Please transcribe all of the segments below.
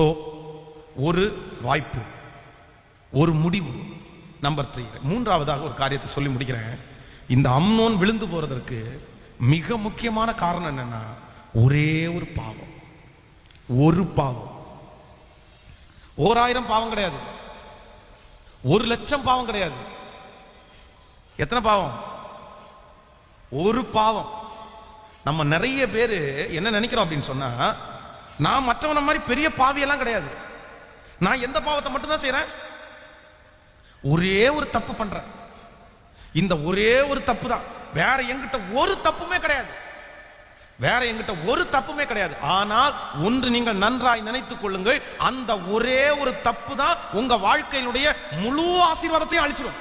So ஒரு வாய்ப்பு ஒரு முடிவு நம்பர் த்ரீ மூன்றாவதாக ஒரு காரியத்தை சொல்லி முடிக்கிறேன். இந்த அம்னோன் விழுந்து போறதற்கு மிக முக்கியமான காரணம் என்னன்னா ஒரே ஒரு பாவம். ஒரு பாவம். ஓராயிரம் பாவம் கிடையாது. ஒரு லட்சம் பாவம் கிடையாது. எத்தனை பாவம்? ஒரு பாவம். நம்ம நிறைய பேர் என்ன நினைக்கிறோம் அப்படின்னு சொன்னா நான் மற்றவன மாதிரி பெரிய பாவியெல்லாம் கிடையாது. நான் எந்த பாவத்தை மட்டும்தான் செய்கிறேன் ஒரே ஒரு தப்பு பண்றேன். இந்த ஒரே ஒரு தப்பு தான். வேற எங்கிட்ட ஒரு தப்புமே கிடையாது. வேற எங்கிட்ட ஒரு தப்புமே கிடையாது. ஆனால் ஒன்று நீங்கள் நன்றாய் நினைத்துக் கொள்ளுங்கள். அந்த ஒரே ஒரு தப்பு தான் உங்க வாழ்க்கையினுடைய முழு ஆசீர்வாதத்தையும் அழிச்சிடும்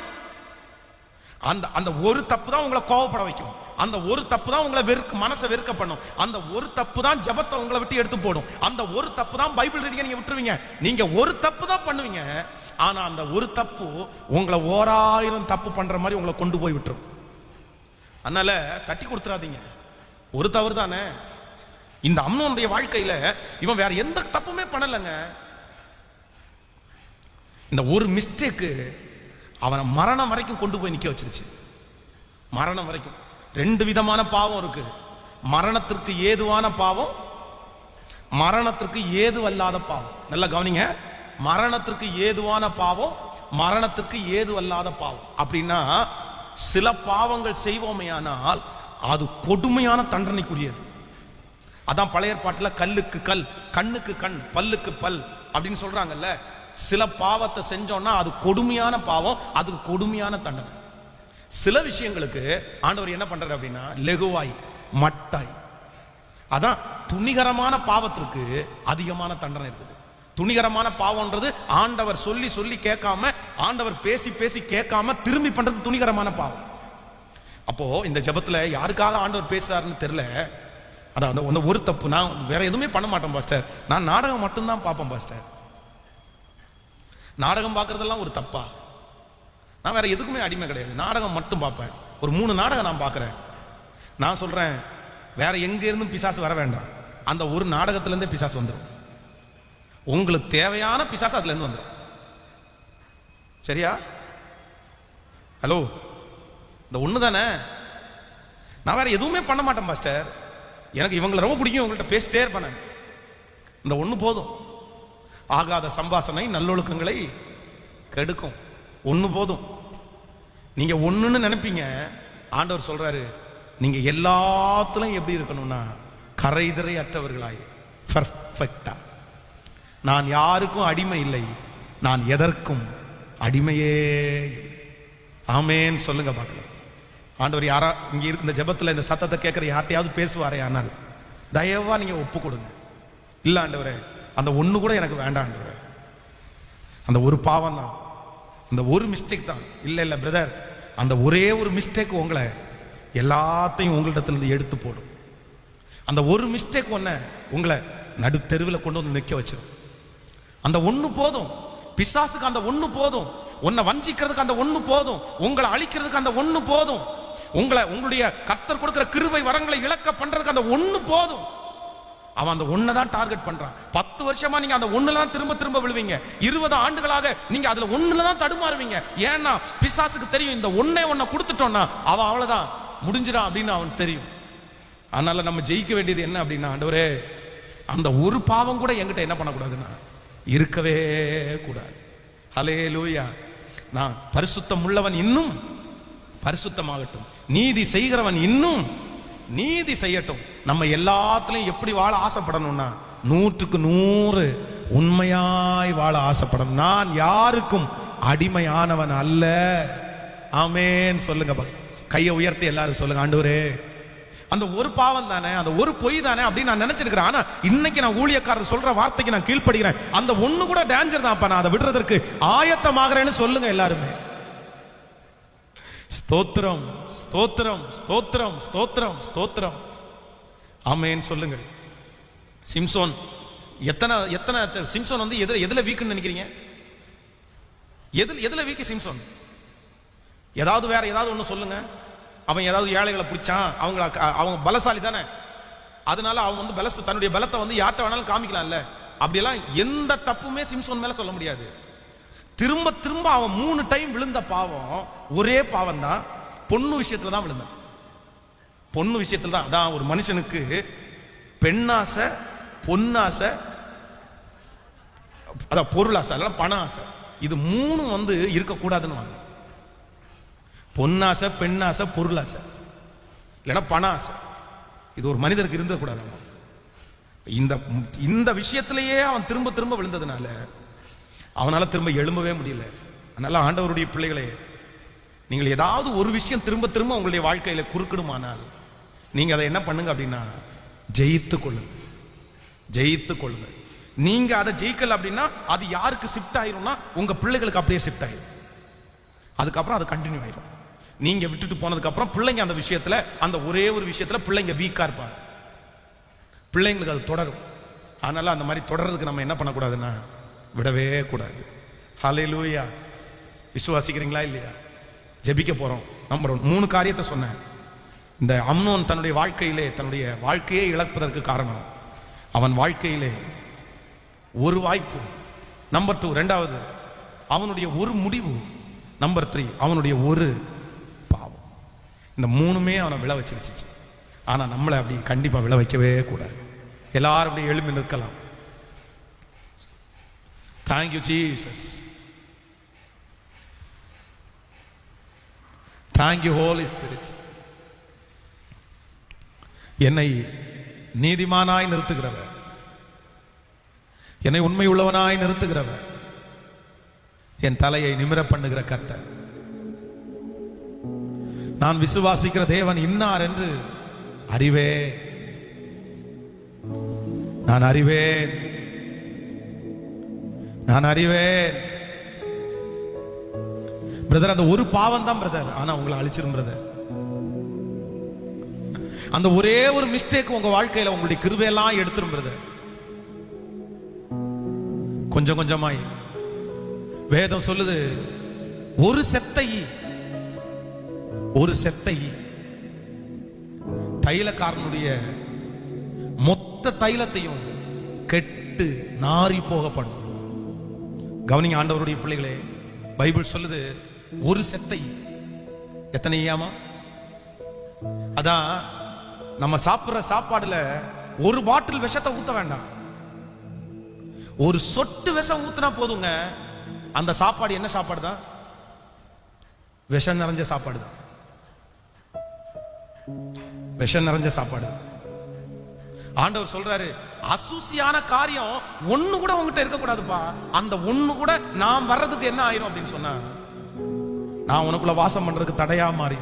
அந்த அந்த ஒரு தப்பு தான் உங்களை கோவப்பட வைக்கும். அந்த ஒரு தப்பு தான் உங்களை வெறுக்க மனசை வெறுக்க பண்ணும். அந்த ஒரு தப்பு தான் ஜபத்தை உங்களை விட்டு எடுத்து போடும். அந்த ஒரு தப்பு தான் பைபிள் ரீடிங்க நீங்க விட்டுருவீங்க. நீங்க ஒரு தப்பு தான் பண்ணுவீங்க. ஆனா அந்த ஒரு தப்பு உங்களை ஓராயிரம் தப்பு பண்ற மாதிரி உங்களை கொண்டு போய் விட்டுரும். அதனால தட்டி கொடுத்துறாதீங்க. ஒரு தவறு தானே. இந்த அம்னோனுடைய வாழ்க்கையில இவன் வேற எந்த தப்புமே பண்ணலைங்க. இந்த ஒரு மிஸ்டேக்கு அவனை மரணம் வரைக்கும் கொண்டு போய் நிற்க வச்சிருச்சு. மரணம் வரைக்கும். ரெண்டு விதமான பாவம் இருக்கு. மரணத்திற்கு ஏதுவான பாவம் மரணத்திற்கு ஏதுவல்லாத பாவம். நல்லா கவனிங்க. மரணத்திற்கு ஏதுவான பாவம் மரணத்திற்கு ஏதுவல்லாத பாவம். அப்படின்னா சில பாவங்கள் செய்வோமையானால் அது கொடுமையான தண்டனைக்குரியது. அதான் பழைய பாட்டில் கல்லுக்கு கல் கண்ணுக்கு கண் பல்லுக்கு பல் அப்படின்னு சொல்றாங்கல்ல. சில பாவத்தை செஞ்சோம்னா அது கொடுமையான பாவம் அதுக்கு கொடுமையான தண்டனை. சில விஷயங்களுக்கு ஆண்டவர் என்ன பண்றாரு அப்படின்னா லெகுவாய் மட்டாய். அதான் துணிகரமான பாவத்திற்கு அதிகமான தண்டனை இருக்குது. துணிகரமான பாவம்ன்றது ஆண்டவர் சொல்லி சொல்லி கேட்காம ஆண்டவர் பேசி பேசி கேட்காம திரும்பி பண்றது துணிகரமான பாவம். அப்போ இந்த ஜபத்துல யாருக்காக ஆண்டவர் பேசுறாருன்னு தெரியல. அதான் அந்த ஒரு தப்பு நான் வேற எதுவுமே பண்ண மாட்டேன் பாஸ்டர். நான் நாடகம் மட்டும்தான் பார்ப்பேன் பாஸ்டர். நாடகம் பார்க்கறதெல்லாம் ஒரு தப்பா? நான் வேற எதுக்குமே அடிமை கிடையாது. நாடகம் மட்டும் பார்ப்பேன். ஒரு மூணு நாடகம் நான் பார்க்குறேன். நான் சொல்றேன் வேற எங்கேருந்தும் பிசாசு வர வேண்டாம். அந்த ஒரு நாடகத்துலேருந்தே பிசாசு வந்துடும் உங்களுக்கு தேவையான பிசாசு அதுலேருந்து வந்துடும் சரியா? ஹலோ? இந்த ஒன்று தானே? நான் வேற எதுவுமே பண்ண மாட்டேன் மாஸ்டர். எனக்கு இவங்களை ரொம்ப பிடிக்கும் உங்கள்கிட்ட பேசிட்டே இருப்பேன் இந்த ஒன்று போதும். ஆகாத சம்பாசனை நல்லொழுக்கங்களை கெடுக்கும். ஒன்று போதும். நீங்கள் ஒன்றுன்னு நினைப்பீங்க. ஆண்டவர் சொல்கிறாரு நீங்கள் எல்லாத்துலையும் எப்படி இருக்கணும்னா கரைதிரை அற்றவர்களாய் பர்ஃபெக்டா நான் யாருக்கும் அடிமை இல்லை நான் எதற்கும் அடிமையே ஆமேன்னு சொல்லுங்க பார்க்கலாம். ஆண்டவர் யாரா இங்கே இருக்க இந்த ஜபத்தில் இந்த சத்தத்தை கேட்குற யார்ட்டையாவது பேசுவாரே ஆனால் தயவாக நீங்கள் ஒப்பு கொடுங்க. இல்லை ஆண்டவரே அந்த ஒன்று கூட எனக்கு வேண்டாம் அந்த ஒரு பாவம் தான். அந்த ஒரு மிஸ்டேக் தான். இல்லை இல்லை பிரதர் அந்த ஒரே ஒரு மிஸ்டேக் உங்களை எல்லாத்தையும் உங்களிடத்துலேருந்து எடுத்து போடும். அந்த ஒரு மிஸ்டேக் ஒன்று உங்களை நடுத்தெருவில் கொண்டு வந்து நிற்க வச்சிடும் அந்த ஒன்று போதும். பிசாசுக்கு அந்த ஒன்று போதும். உன்னை வஞ்சிக்கிறதுக்கு அந்த ஒன்று போதும். உங்களை அழிக்கிறதுக்கு அந்த ஒன்று போதும். உங்களை உங்களுடைய கத்தர் கொடுக்குற கிருபை வரங்களை இழக்க பண்றதுக்கு அந்த ஒன்று போதும். அவன் அந்த ஒன்றை தான் டார்கெட் பண்ணுறான் பத்து வருஷமா நீங்கள் அந்த ஒன்றில் தான் திரும்ப திரும்ப விழுவீங்க. இருபது ஆண்டுகளாக நீங்கள் அதில் ஒன்றில் தான் தடுமாறுவீங்க. ஏன்னா பிசாசுக்கு தெரியும் இந்த ஒண்ணே ஒன்றை கொடுத்துட்டோன்னா அவன் அவ்வளோதான் முடிஞ்சிடான் அப்படின்னு அவனுக்கு தெரியும். அதனால நம்ம ஜெயிக்க வேண்டியது என்ன அப்படின்னா ஆண்டவரே அந்த ஒரு பாவம் கூட என்கிட்ட என்ன பண்ணக்கூடாதுன்னா இருக்கவே கூடாது. ஹலே லூயா நான் பரிசுத்தம் உள்ளவன் இன்னும் பரிசுத்தமாகட்டும். நீதி செய்கிறவன் இன்னும் நீதி செய்யட்டும். நம்ம எல்லாத்துலயும் எப்படி வாழ ஆசைப்படணும்னா நூற்றுக்கு நூறு உண்மையாய் வாழ ஆசைப்படணும். நான் யாருக்கும் அடிமையானவன் அல்ல. ஆமேன்னு சொல்லுங்க கையை உயர்த்தி எல்லாரும் சொல்லுங்க ஆண்டவரே. அந்த ஒரு பாவம் தானே அந்த ஒரு பொய் தானே அப்படின்னு நான் நினைச்சிருக்கிறேன். ஆனா இன்னைக்கு நான் ஊழியக்காரர் சொல்ற வார்த்தைக்கு நான் கீழ்ப்படுகிறேன். அந்த ஒண்ணு கூட டேஞ்சர் தான் நான் அதை விடுறதற்கு ஆயத்தமாகறேன்னு சொல்லுங்க எல்லாருமே. ஸ்தோத்திரம். ஸ்தோத்திரம் ஸ்தோத்திரம் ஸ்தோத்திரம் ஸ்தோத்திரம். ஆமேன்னு சொல்லுங்கள். சிம்சோன் எத்தனை எத்தனை சிம்சோன் வந்து எதில் எதில் வீக்குன்னு நினைக்கிறீங்க? எதில் எதில் வீக்கு சிம்சோன்? ஏதாவது வேற ஏதாவது ஒன்று சொல்லுங்க. அவன் ஏதாவது ஏழைகளை பிடிச்சான் அவங்கள அவங்க பலசாலி தானே. அதனால அவன் வந்து பலச தன்னுடைய பலத்தை வந்து யார்கிட்ட வேணாலும் காமிக்கலாம்ல. அப்படியெல்லாம் எந்த தப்புமே சிம்சோன் மேல சொல்ல முடியாது. திரும்ப திரும்ப அவன் மூணு டைம் விழுந்த பாவம் ஒரே பாவம் தான் பொண்ணு விஷயத்துல தான் விழுந்தேன். பொண்ணு விஷயத்துல தான் அதான் ஒரு மனுஷனுக்கு பெண்ணாசை பொன்னாசை அதான் பொருளாசை அதெல்லாம் பண ஆசை. இது மூணும் வந்து இருக்கக்கூடாதுன்னு வாங்க. பொன்னாசை பெண்ணாசை பொருளாசை இல்லைன்னா பண ஆசை. இது ஒரு மனிதனுக்கு இருந்தக்கூடாது அவன் இந்த இந்த விஷயத்திலேயே அவன் திரும்ப திரும்ப விழுந்ததுனால அவனால திரும்ப எழும்பவே முடியல. அதனால ஆண்டவருடைய பிள்ளைகளே நீங்கள் ஏதாவது ஒரு விஷயம் திரும்ப திரும்ப உங்களுடைய வாழ்க்கையில் குறுக்கிடுமானால் நீங்கள் அதை என்ன பண்ணுங்க அப்படின்னா ஜெயித்து கொள்ளுங்க. ஜெயித்து கொள்ளுங்க. நீங்க அதை ஜெயிக்கல அப்படின்னா அது யாருக்கு ஷிஃப்ட் ஆயிரும்னா உங்க பிள்ளைகளுக்கு அப்படியே ஷிஃப்ட் ஆயிரும். அதுக்கப்புறம் அது கண்டினியூ ஆயிரும். நீங்க விட்டுட்டு போனதுக்கு அப்புறம் பிள்ளைங்க அந்த விஷயத்துல அந்த ஒரே ஒரு விஷயத்துல பிள்ளைங்க வீக்கா இருப்பாங்க. பிள்ளைங்களுக்கு அது தொடரும். அதனால அந்த மாதிரி தொடர்றதுக்கு நம்ம என்ன பண்ணக்கூடாதுன்னா விடவே கூடாது. ஹலே லூயா விசுவாசிக்கிறீங்களா இல்லையா? ஜெபிக்க போறோம். நம்பர் ஒன் மூணு காரியத்தை சொன்னேன். இந்த அம்னோன் தன்னுடைய வாழ்க்கையிலே தன்னுடைய வாழ்க்கையை இழப்பதற்கு காரணம். அவன் வாழ்க்கையிலே ஒரு வாய்ப்பு. நம்பர் டூ ரெண்டாவது அவனுடைய ஒரு முடிவு. நம்பர் த்ரீ அவனுடைய ஒரு பாவம். இந்த மூணுமே அவனை விழ வச்சிருச்சு ஆனால் நம்மளை அப்படி கண்டிப்பாக விழ வைக்கவே கூடாது. எல்லாரும் அப்படியே எழுப்பி நிற்கலாம். Thank you Jesus thank you holy spirit என்னை நீதிமானாய் நிறுத்துகிறவர். என்னை உண்மை உள்ளவனாய் நிறுத்துகிறவர். என் தலையை நிமிர பண்ணுகிற கர்த்தர். நான் விசுவாசிக்கிற தேவன் இன்னார் என்று அறிவே நான் அறிவேன். நான் அறிவேன். பிரதர் அந்த ஒரு பாவம் தான் பிரதர் ஆனா உங்களை அழிச்சிரும் பிரதர் அந்த ஒரே ஒரு மிஸ்டேக் உங்க வாழ்க்கையில உங்களுடைய கிருவையெல்லாம் எடுத்துரும் பிரதர் கொஞ்சம் கொஞ்சமாய். வேதம் சொல்லுது ஒரு செத்தை ஒரு செத்தை. தைலக்காரனுடைய மொத்த தைலத்தையும் கெட்டு நாறி போக பண்ணும் கவனிங்க ஆண்டவருடைய பிள்ளைகளே பைபிள் சொல்லுது ஒரு செத்தை. எத்தனை ஏமா அதான் நம்ம சாப்பிடுற சாப்பாடுல ஒரு பாட்டில் விஷத்தை ஊத்த வேண்டாம். ஒரு சொட்டு விஷம் ஊத்துனா போதுங்க. அந்த சாப்பாடு என்ன சாப்பாடு தான் விஷம் நிறைஞ்ச சாப்பாடு தான் விஷம் நிறைஞ்ச சாப்பாடு. ஆண்டவர் சொல்றாரு அசூசியான காரியம் ஒண்ணு கூட உங்ககிட்ட இருக்கக்கூடாதுப்பா. அந்த ஒண்ணு கூட நான் வர்றதுக்கு என்ன ஆயிரும் அப்படின்னு சொன்னா நான் உனக்குள்ள வாசம் பண்றதுக்கு தடையா மாறி.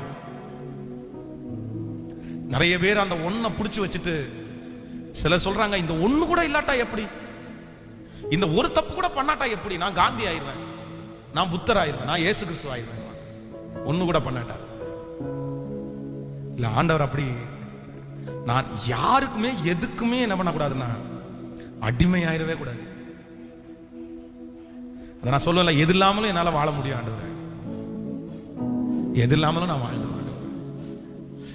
நிறைய பேர் அந்த ஒன்னை புடிச்சு வச்சுட்டு சிலர் சொல்றாங்க இந்த ஒண்ணு கூட இல்லாட்டா எப்படி? இந்த ஒரு தப்பு கூட பண்ணாட்டா எப்படி? நான் காந்தி ஆயிடுவேன். நான் புத்தர் ஆயிடுவேன். நான் ஏசு கிறிஸ்து ஆயிருவேன் ஒண்ணு கூட பண்ணாட்டா. இல்ல ஆண்டவர் அப்படி நான் யாருக்குமே எதுக்குமே என்ன பண்ணக்கூடாதுன்னா அடிமை ஆயிடவே கூடாது. அதை நான் சொல்லல எது இல்லாமலும் என்னால வாழ முடியும் ஆண்டவர். எது இல்லாமலும் நான் வாழ்ந்து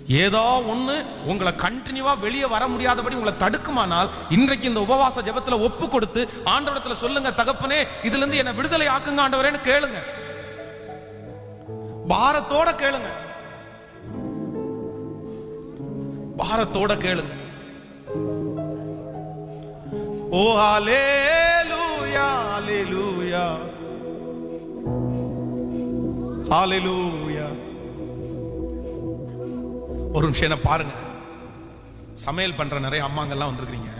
ஏதோ ஒண்ணு உங்களை கண்டினியூவா வெளியே வர முடியாதபடி உங்களை தடுக்குமானால் இன்றைக்கு இந்த உபவாச ஜபத்தில் ஒப்பு கொடுத்து ஆண்டவரத்தில் சொல்லுங்க தகப்பனே இதுல இருந்து என்ன விடுதலை ஆக்குங்க ஆண்டவரேன்னு கேளுங்க. பாரத்தோட கேளுங்க. பாரத்தோட கேளுங்க. ஓ ஹalleluya ஹalleluya. ஹalleluya. ஒரு நிமிஷம் என்ன பாருங்க. சமையல் பண்ற நிறைய அம்மாங்கெல்லாம் வந்திருக்கிறீங்க.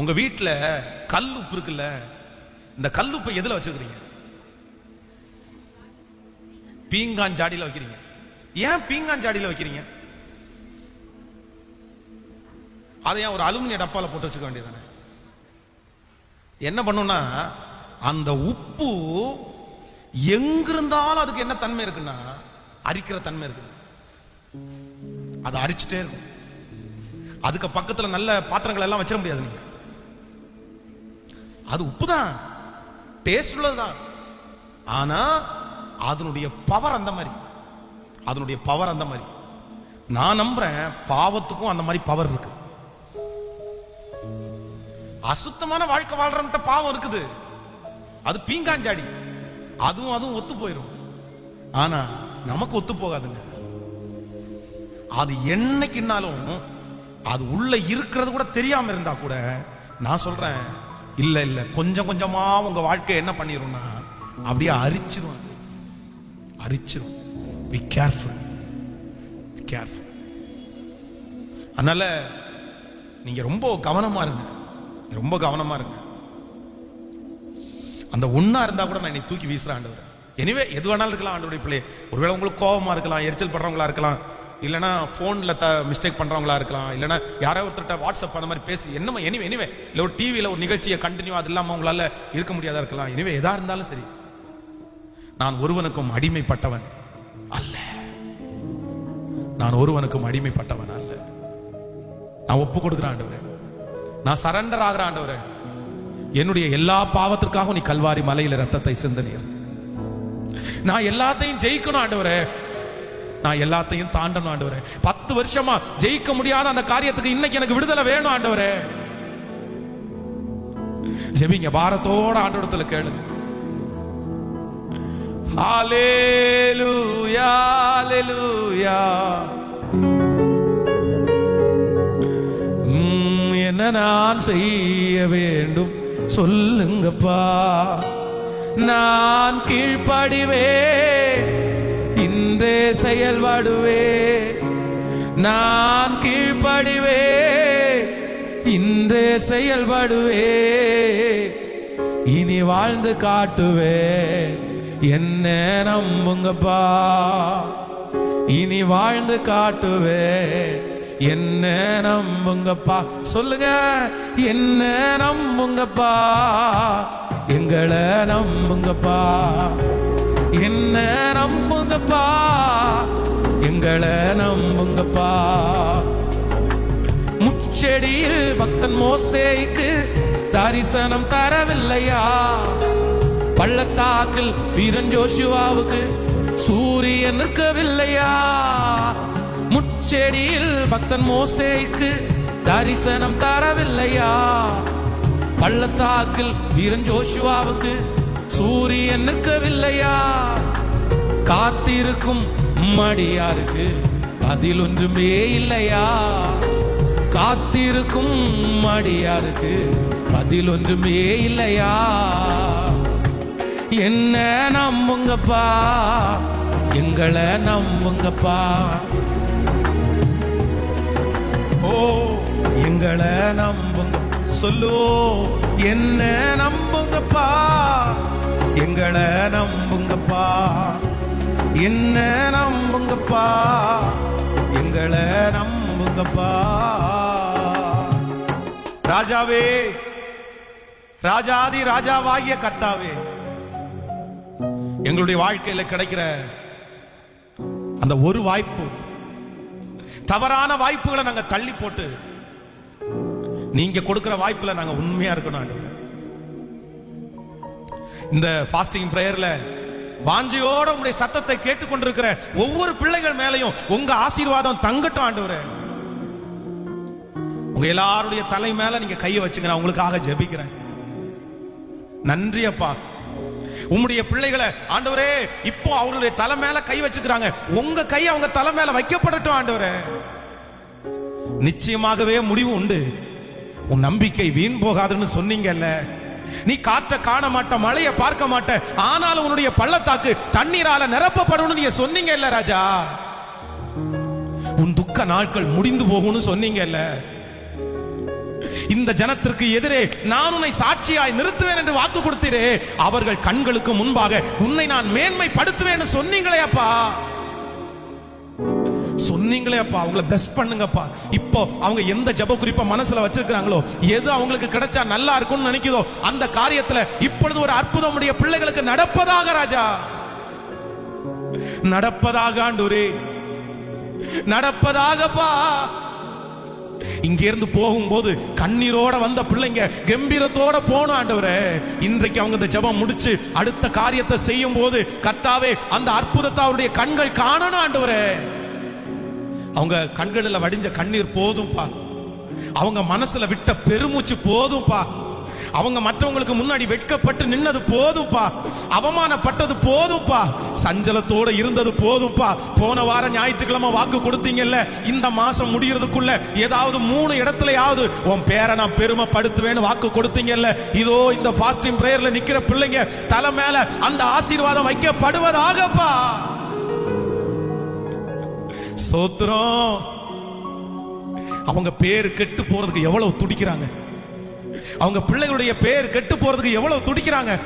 உங்க வீட்டில் கல் உப்பு இருக்குல்ல இந்த கல் உப்பை எதுல வச்சிருக்கீங்க பீங்காஞ்சாடியில் வைக்கிறீங்க. ஏன் பீங்காஞ்சாடியில் வைக்கிறீங்க? அதை ஏன் ஒரு அலுமினிய டப்பால போட்டு வச்சுக்க வேண்டியதானே என்ன பண்ணும்னா அந்த உப்பு எங்கிருந்தாலும் அதுக்கு என்ன தன்மை இருக்குன்னா அரிக்கிற தன்மை இருக்கு அதை அரிச்சுட்டே இருக்கும். அதுக்கு பக்கத்துல நல்ல பாத்திரங்கள் எல்லாம் வச்சிட முடியாது நீங்க. அது உப்பு தான் டேஸ்ட் உள்ளதுதான். ஆனா அதனுடைய பவர் அந்த மாதிரி. அதனுடைய பவர் அந்த மாதிரி. நான் நம்புறேன் பாவத்துக்கும் அந்த மாதிரி பவர் இருக்கு. அசுத்தமான வாழ்க்கை வாழ்றவன்ட்ட பாவம் இருக்குது. அது பீங்காஞ்சாடி. அதுவும் அதுவும் ஒத்து போயிடும் ஆனா நமக்கு ஒத்து போகாதுங்க. அது என்னைக்குனாலும் அது உள்ள இருக்கிறது கூட தெரியாம இருந்தா கூட நான் சொல்றேன் இல்ல இல்ல கொஞ்சம் கொஞ்சமா உங்க வாழ்க்கை என்ன பண்ணிடும்னா அப்படியே அரிச்சிடும் அரிச்சிடும் பி கேர்ஃபுல் கேர்ஃபுல் அதனால நீங்க ரொம்ப கவனமா இருங்க. ரொம்ப கவனமா இருங்க. அந்த ஒன்னா இருந்தா கூட நான் தூக்கி வீசுறேன் ஆண்டவர். எனிவே எது வேணாலும் இருக்கலாம் ஆண்டவருடைய பிள்ளை ஒருவேளை உங்களுக்கு கோபமா இருக்கலாம் எரிச்சல் படுறவங்களா இருக்கலாம். இல்லைனா ஃபோனில் த மிஸ்டேக் பண்ணுறவங்களா இருக்கலாம். இல்லைனா யாரோ ஒருத்தர்கிட்ட வாட்ஸ்அப் அந்த மாதிரி பேசி என்னமோ எனிவே எனிவே இல்லை ஒரு டிவியில் ஒரு நிகழ்ச்சியை கண்டினியூ அது இல்லாமல் உங்களால் இருக்க முடியாதா இருக்கலாம். எனிவே எதாக இருந்தாலும் சரி. நான் ஒருவனுக்கும் அடிமைப்பட்டவன் அல்ல. நான் ஒருவனுக்கும் அடிமைப்பட்டவன் அல்ல. நான் ஒப்பு கொடுக்குறேன் ஆண்டவரே. நான் சரண்டர் ஆகிற ஆண்டவரே. என்னுடைய எல்லா பாவத்திற்காகவும் நீ கல்வாரி மலையில் ரத்தத்தை சிந்தனீர். நான் எல்லாத்தையும் ஜெயிக்கணும் ஆண்டவரே. நான் எல்லாத்தையும் தாண்டணும் ஆண்டவரே. பத்து வருஷமா ஜெயிக்க முடியாத அந்த காரியத்துக்கு இன்னைக்கு எனக்கு விடுதலை வேணும் ஆண்டவரே. ஜெபிங்க பாரத்தோட ஆண்டவரத்துல கேளுங்க. ஹalleluya உம், என்ன நான் செய்ய வேண்டும்? சொல்லுங்கப்பா. நான் கீழ்ப்படிவேன். செயல்படுவே. நான் கீழ்ப்படிவே. இன்றே செயல்படுவே. இனி வாழ்ந்து காட்டுவே. என்ன நம்புங்கப்பா இனி வாழ்ந்து காட்டுவே. என்ன நம்புங்கப்பா சொல்லுங்க. என்ன நம்புங்கப்பா எங்களை நம்புங்கப்பா. என்ன நம்புங்கப்பா? எங்களை நம்புங்கப்பா. முச்செடியில் பக்தன் மோசேக்கு தரிசனம் தரவில்லையா? பள்ளத்தாக்கில் வீரன் ஜோஷுவாவுக்கு சூரியன் நிற்கவில்லையா? முச்செடியில் பக்தன் மோசேக்கு தரிசனம் தரவில்லையா? பள்ளத்தாக்கில் வீரன் ஜோஷுவாவுக்கு சூரியன் நிற்கவில்லையா? காத்திருக்கும் மடியாருக்கு பதில் ஒன்றுமே இல்லையா? காத்திருக்கும் மடியாருக்கு பதில் ஒன்றுமே இல்லையா? என்ன நம்புங்கப்பா? எங்களை நம்புங்கப்பா? ஓ எங்களை நம்புங்க. சொல்லோ என்ன நம்புங்கப்பா? எங்களை நம்புங்கப்பா. என்ன நம்புங்கப்பா. எங்களை நம்புங்கப்பா. ராஜாவே ராஜாதி ராஜாவாகிய கர்த்தாவே எங்களுடைய வாழ்க்கையில கிடைக்கிற அந்த ஒரு வாய்ப்பு தவறான வாய்ப்புகளை நாங்க தள்ளி போட்டு நீங்க கொடுக்கிற வாய்ப்புல நாங்க உண்மையா இருக்கணும் இந்த ஃபாஸ்டிங் ப்ரேயரில் வாஞ்சையோட உங்களுடைய சத்தத்தை கேட்டுக்கொண்டிருக்கிற ஒவ்வொரு பிள்ளைகள் மேலையும் உங்க ஆசீர்வாதம் தங்கட்டும் ஆண்டவரே. உங்க எல்லாருடைய தலை மேல நீங்க கையை வச்சுக்கிறேன் உங்களுக்காக ஜெபிக்கிறேன். நன்றி அப்பா. உம்முடைய பிள்ளைகளை ஆண்டவரே இப்போ அவருடைய தலை மேல கை வச்சுக்கிறாங்க. உங்க கை அவங்க தலை மேல வைக்கப்படட்டும் ஆண்டவரே. நிச்சயமாகவே முடிவு உண்டு. உன் நம்பிக்கை வீண் போகாதுன்னு சொன்னீங்கல்ல. நீ காற்ற காண மாட்ட மழையை பார்க்க மாட்ட. ஆனாலும் உன்னுடைய பள்ளத்தாக்கு தண்ணீரால நிரப்பப்படும் நீங்க சொன்னீங்கல்ல ராஜா? உன் துக்க நாட்கள் முடிந்து போகும்னு சொன்னீங்கல்ல இந்த ஜனத்திற்கு எதிரே நான் உன்னை சாட்சியாய் நிறுத்துவேன் என்று வாக்கு கொடுத்தீரே. அவர்கள் கண்களுக்கு முன்பாக உன்னை நான் மேன்மைப்படுத்துவேன்னு சொன்னீங்களே அப்பா. சொன்னீங்களே அப்பா அவங்கள பிளஸ் பண்ணுங்கப்பா. இப்போ அவங்க எந்த ஜெப குறிப்பை மனசுல வச்சிருக்கிறாங்களோ எது அவங்களுக்கு கிடைச்சா நல்லா இருக்கும்னு நினைக்குதோ அந்த காரியத்துல இப்பொழுது ஒரு அற்புதம் உடைய பிள்ளைகளுக்கு நடப்பதாக ராஜா. நடப்பதாக ஆண்டூரே நடப்பதாகப்பா. இங்கிருந்து போகும்போது கண்ணீரோட வந்த பிள்ளைங்க கம்பீரத்தோட போன ஆண்டவரே. இன்றைக்கு அவங்க இந்த ஜெபம் முடிச்சு அடுத்த காரியத்தை செய்யும் போது கத்தாவே அந்த அற்புதத்தை அவருடைய கண்கள் காணணும் ஆண்டவரே. அவங்க கண்களில் வடிஞ்ச கண்ணீர் போதும்பா. அவங்க மனசுல விட்ட பெருமூச்சு போதும்பா. அவங்க மற்றவங்களுக்கு முன்னாடி வெட்கப்பட்டு நின்னது போதும்பா. அவமானப்பட்டது போதும்பா. சஞ்சலத்தோட இருந்தது போதும்பா. போன வாரம் ஞாயிற்றுக்கிழமை வாக்கு கொடுத்தீங்கல்ல. இந்த மாசம் முடியறதுக்குள்ள ஏதாவது மூணு இடத்துலயாவது உன் பேரை நான் பெருமைப்படுத்துவேன்னு வாக்கு கொடுத்தீங்கல்ல. இதோ இந்த ஃபாஸ்டிங் பிரேயர்ல நிக்கிற பிள்ளைங்க தலை மேல அந்த ஆசீர்வாதம் வைக்கப்படுவதாகப்பா. சோத்திரம். அவங்க பேர் கெட்டு போறதுக்கு எவ்வளவு துடிக்கிறாங்க? அவங்க பிள்ளைகளுடைய பேர் கெட்டு போறதுக்கு எவ்வளவு துடிக்கிறாங்க?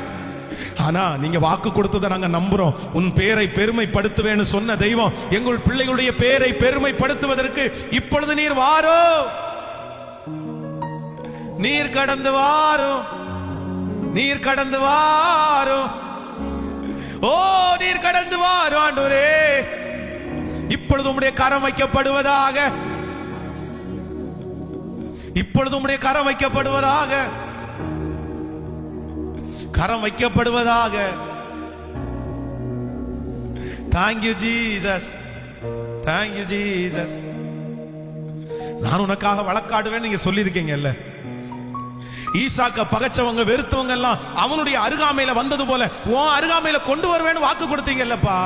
ஆனா நீங்க வாக்கு கொடுத்ததை நாங்க நம்புறோம். உன் பேரை பெருமைப்படுத்துவேன்னு சொன்ன தெய்வம் எங்கள் பிள்ளைகளுடைய பேரை பெருமைப்படுத்துவதற்கு இப்பொழுது நீர் வாரோ. நீர் கடந்து வாரோ. நீர் கடந்து வாரோ. ஓ நீர் கடந்து வாரும் ஆண்டவரே. இப்பொழுது உம்முடைய கரம் வைக்கப்படுவதாக. இப்பொழுது உம்முடைய கரம் வைக்கப்படுவதாக. கரம் வைக்கப்படுவதாக. தேங்க்யூ ஜீசஸ் தேங்க்யூ ஜீசஸ் நான் உனக்காக வழக்காடுவேன் நீங்க சொல்லியிருக்கீங்கல்ல. ஈசாக்க பகைச்சவங்க வெறுத்தவங்க எல்லாம் அவனுடைய அருகாமையில வந்தது போல உன் அருகாமையில கொண்டு வருவேன்னு வாக்கு கொடுத்தீங்கல்லப்பா.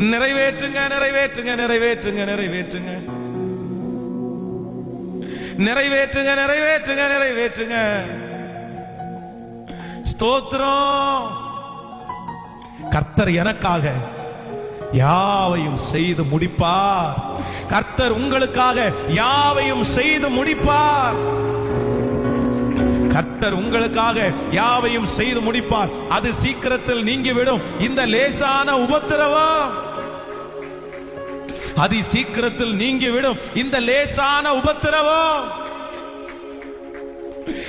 நிறைவேற்றுங்க நிறைவேற்றுங்க நிறைவேற்றுங்க நிறைவேற்றுங்க. நிறைவேற்றுங்க நிறைவேற்றுங்க நிறைவேற்றுங்க. ஸ்தோத்திரம். கர்த்தர் எனக்காக யாவையும் செய்து முடிப்பார். கர்த்தர் உங்களுக்காக யாவையும் செய்து முடிப்பார். கர்த்தர் உங்களுக்காக யாவையும் செய்து முடிப்பார். அது சீக்கிரத்தில் நீங்கிவிடும். இந்த லேசான உபத்திரவம். அதி சீக்கிரத்தில் நீங்கிவிடும் இந்த லேசான உபத்திரவம்.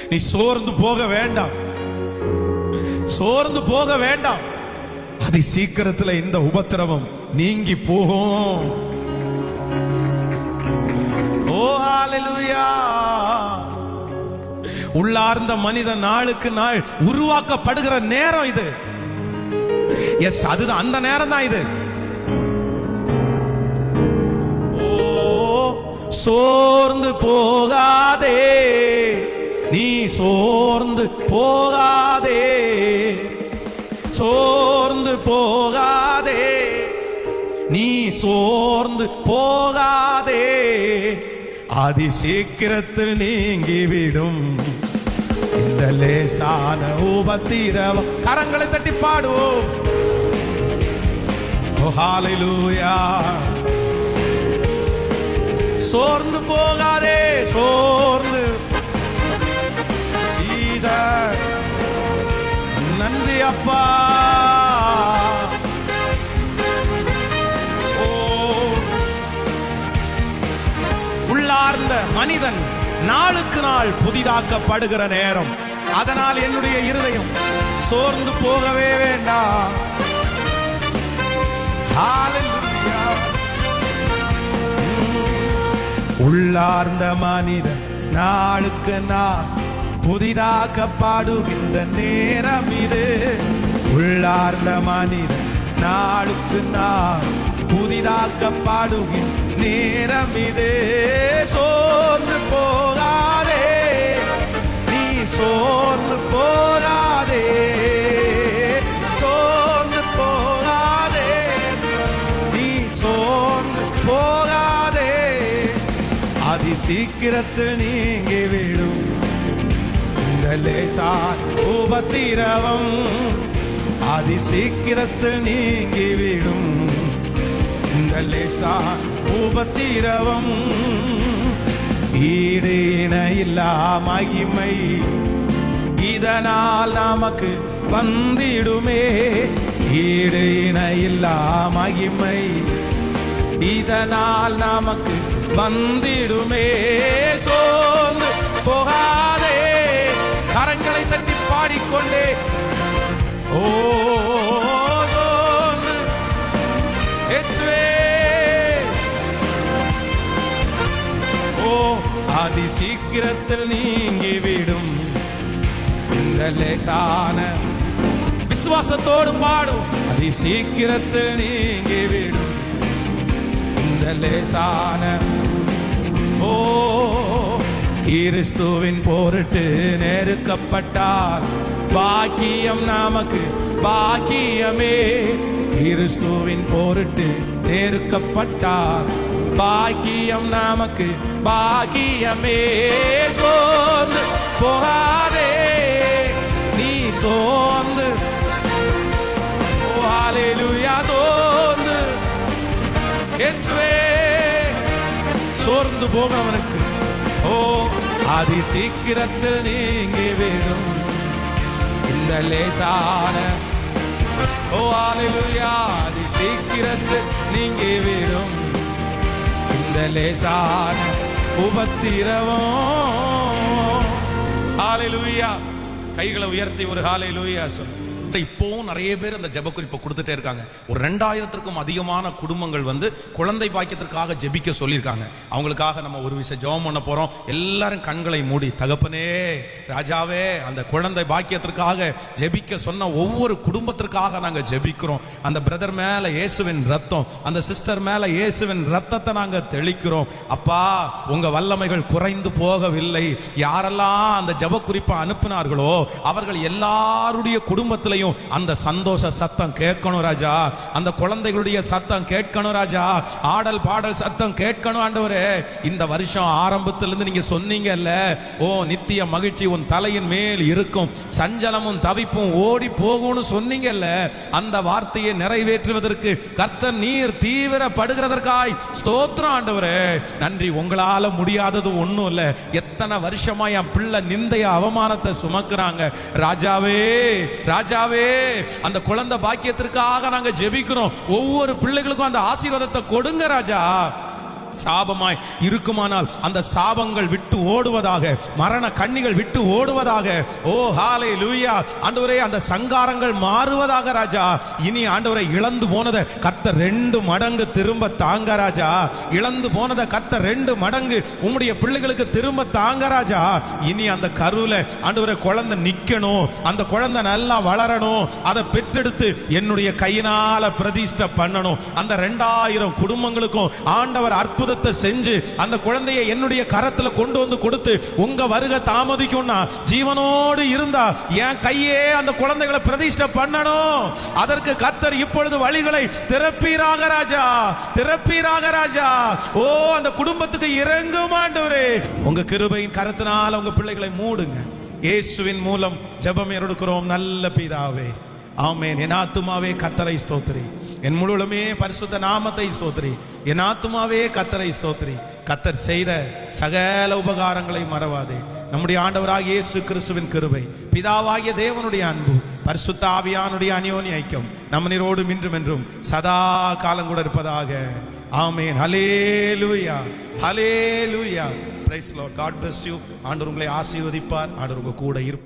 நீ சோர்ந்து போக வேண்டாம். சோர்ந்து போக வேண்டாம். அதி சீக்கிரத்தில் இந்த உபத்திரவம் நீங்கி போகும். ஓ ஹalleluya. உள்ளார்ந்த மனிதன் நாளுக்கு நாள் உருவாக்கப்படுகிற நேரம் இது. எஸ் அதுதான் அந்த நேரம் தான் இது. சோர்ந்து போகாதே. நீ சோர்ந்து போகாதே. சோர்ந்து போகாதே. நீ சோர்ந்து போகாதே. அதி சீக்கிரத்தில் நீங்கிவிடும். இந்த லேசான உபத்திரவம். கரங்களை தட்டி பாடுவோம். ஓ ஹalleluya சோர்ந்து போகாதே சோர்ந்து. நன்றி அப்பா. ஓ. உள்ளார்ந்த மனிதன் நாளுக்கு நாள் புதிதாக்கப்படுகிற நேரம். அதனால் என்னுடைய இருதயம் சோர்ந்து போகவே வேண்டாம். உள்ளார்ந்த மனிதன் நாளுக்கு நாள் புதிதாக பாடுகின்ற நேரம் இது உள்ளார்ந்த மனிதன் நாளுக்கு நாள் புதிதாக பாடுகின்ற நேரம் இது சோர்ந்து போகாதே நீ சோர்ந்து போகாதே சோர்ந்து போகாதே நீ சோர்ந்து போகாதே. அதி சீக்கிரத்தில் நீங்கி விடும். இந்த லேசா உபத்திரவம். அதி சீக்கிரத்தில் நீங்கி விடும். இந்த லேசா உபத்திரவம். ஈடு இணையில்லா மகிமை. இதனால் நமக்கு வந்திடுமே. ஈடு இணையில்லா மகிமை. இதனால் நமக்கு வந்திடுமே. சோர்ந்து போகாதே. கரங்களை தட்டி பாடிக்கொண்டே. ஓ அதி சீக்கிரத்தில் நீங்கிவிடும். இந்த லேசான விசுவாசத்தோடு பாடும். அதி சீக்கிரத்தில் நீங்கிவிடும். இந்த லேசான கிறிஸ்துவின் போரிட்டு நெருக்கப்பட்டால் பாக்கியம் நமக்கு பாக்கியமே. கிறிஸ்துவின் போரிட்டு நெருக்கப்பட்டால் பாக்கியம் நமக்கு பாக்கியமே. சோர்ந்து போகாதே நீ சோர்ந்து. ஹalleluya சோர்ந்து. இயேசுவே சோர்ந்து போனவனுக்கு ஓ அதி சீக்கிரத்தில் நீங்கி விடும் இந்த லேசான. ஓ ஹalleluya அதி சீக்கிரத்தில் நீங்கி விடும் இந்த லேசான உபத்திரவம். ஹalleluya கைகளை உயர்த்தி ஒரு ஹalleluya சொல்லு. இப்போவும் நிறைய பேர் அந்த ஜெப குறிப்பை கொடுத்துட்டே இருக்காங்க. ஒரு ரெண்டாயிரத்திற்கும் அதிகமான குடும்பங்கள் வந்து குழந்தை பாக்கியத்திற்காக ஜெபிக்க சொல்லியிருக்காங்க. அவங்களுக்காக நம்ம ஒரு விஷயம் ஜெபம் பண்ண போறோம். எல்லாரும் கண்களை மூடி தகப்பனே ராஜாவே அந்த குழந்தை பாக்கியத்திற்காக ஜெபிக்க சொன்ன ஒவ்வொரு குடும்பத்திற்காக நாங்க ஜெபிக்கிறோம். அந்த பிரதர் மேல இயேசுவின் ரத்தம் அந்த சிஸ்டர் மேல இயேசுவின் ரத்தத்தை நாங்க தெளிக்கிறோம். அப்பா உங்க வல்லமைகள் குறைந்து போகவில்லை. யாரெல்லாம் அந்த ஜெப குறிப்பை அனுப்பினார்களோ அவர்கள் எல்லாருடைய குடும்பத்திலையும் அந்த சந்தோஷ சத்தம் கேட்கணும் ராஜா. அந்த குழந்தைகளுடைய சத்தம் கேட்கணும் ராஜா. ஆடல் பாடல் சத்தம் கேட்கணும் ஆண்டவரே. இந்த வருஷம் ஆரம்பத்திலிருந்து நீங்க சொன்னீங்கல்ல ஓ நித்திய மகிழ்ச்சி உன் தலையின் மேல் இருக்கும். சஞ்சலமும் தவிப்பும் ஓடி போகும்னு சொன்னீங்கல்ல. அந்த வார்த்தையை நிறைவேற்றுவதற்கு கர்த்த நீர் தீவிரப்படுகிறதற்காய் ஸ்தோத்திரம் ஆண்டவரே. நன்றி உங்களால முடியாதது ஒண்ணும் இல்ல. எத்தனை வருஷமா என் பிள்ளை நிந்தைய அவமானத்தை சுமக்குறாங்க. ராஜாவே ராஜாவே அந்த குழந்தை பாக்கியத்திற்காக நாங்க ஜெபிக்கிறோம். ஒவ்வொரு பிள்ளைகளுக்கும் அந்த ஆசீர்வாதத்தை கொடுங்க ராஜா. சாபமாய் இருக்குமானால் அந்த சாபங்கள் விட்டு ஓடுவதாக மரண கண்ணிகள் விட்டு ஓடுவதாக. ஓ ஹாலே லூயா ஆண்டவரே அந்த சங்காரங்கள் மாறுவதாக ராஜா. இனி ஆண்டவரை இழந்து போனதை கத்த ரெண்டு மடங்கு திரும்ப தாங்க ராஜா. இழந்து போனதை கத்த ரெண்டு மடங்கு உம்முடைய பிள்ளைகளுக்கு திரும்ப தாங்க ராஜா. இனி அந்த கருவில் ஆண்டவரை குழந்தை நிக்கணும். அந்த குழந்தை நல்லா வளரணும். அதை பெற்றெடுத்து என்னுடைய கையினால பிரதிஷ்டை பண்ணணும். அந்த ரெண்டாயிரம் குடும்பங்களுக்கும் ஆண்டவர் அற்புதத்தை செஞ்சு அந்த குழந்தையை என்னுடைய கரத்துல கொண்டு வந்து கொடுத்து உங்க வருகை தாமதிக்கும்னா ஜீவனோடு இருந்தா என் கையே அந்த குழந்தைகளை பிரதிஷ்டை பண்ணணும். அதற்கு கத்தர் இப்பொழுது வழிகளை திறப்பீராக ராஜா திறப்பீராக ராஜா. ஓ அந்த குடும்பத்துக்கு இறங்கும் ஆண்டவரே. உங்க கிருபையின் கரத்தினால உங்க பிள்ளைகளை மூடுங்க. இயேசுவின் மூலம் ஜெபம் எடுக்கிறோம் நல்ல பிதாவே. ஆமேன். என் ஆத்துமாவே கத்தரை ஸ்தோத்திரி. என் முழுவதுமே பரிசுத்த நாமத்தை ஸ்தோத்திரி. என் ஆத்மாவே கத்தரை ஸ்தோத்ரி கத்தர் செய்த சகல உபகாரங்களை மறவாதே. நம்முடைய ஆண்டவராக இயேசு கிறிஸ்துவின் கிருபை பிதாவாகிய தேவனுடைய அன்பு பரிசுத்த ஆவியானுடைய அநியோனி ஐக்கியம் நம்ம நீரோடும் இன்றும் என்றும் சதா காலம் கூட இருப்பதாக. ஆமென். Hallelujah praise Lord God bless you ஆண்டவர் உங்களை ஆசீர்வதிப்பார். ஆண்டவர் உங்க கூட இருப்பார்.